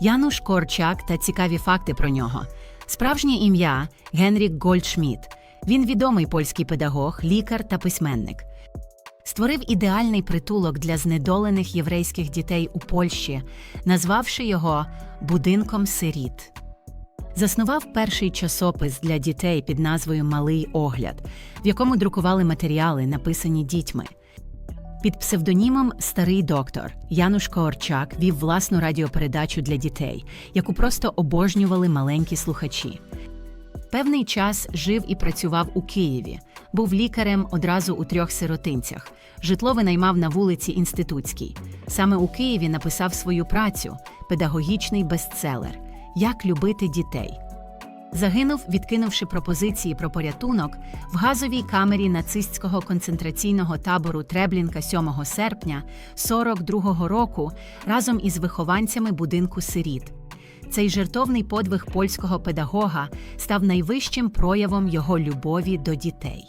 Януш Корчак та цікаві факти про нього. Справжнє ім'я Генрік Гольдшміт. Він відомий польський педагог, лікар та письменник. Створив ідеальний притулок для знедолених єврейських дітей у Польщі, назвавши його будинком сиріт. Заснував перший часопис для дітей під назвою Малий огляд, в якому друкували матеріали, написані дітьми. Під псевдонімом Старий доктор Януш Коорчак вів власну радіопередачу для дітей, яку просто обожнювали маленькі слухачі. Певний час жив і працював у Києві, був лікарем одразу у трьох сиротинцях. Житло винаймав на вулиці Інститутській. Саме у Києві написав свою працю педагогічний бестселер Як любити дітей. Загинув, відкинувши пропозиції про порятунок в газовій камері нацистського концентраційного табору Треблінка 7 серпня 42-го року разом із вихованцями будинку сиріт. Цей жертовний подвиг польського педагога став найвищим проявом його любові до дітей.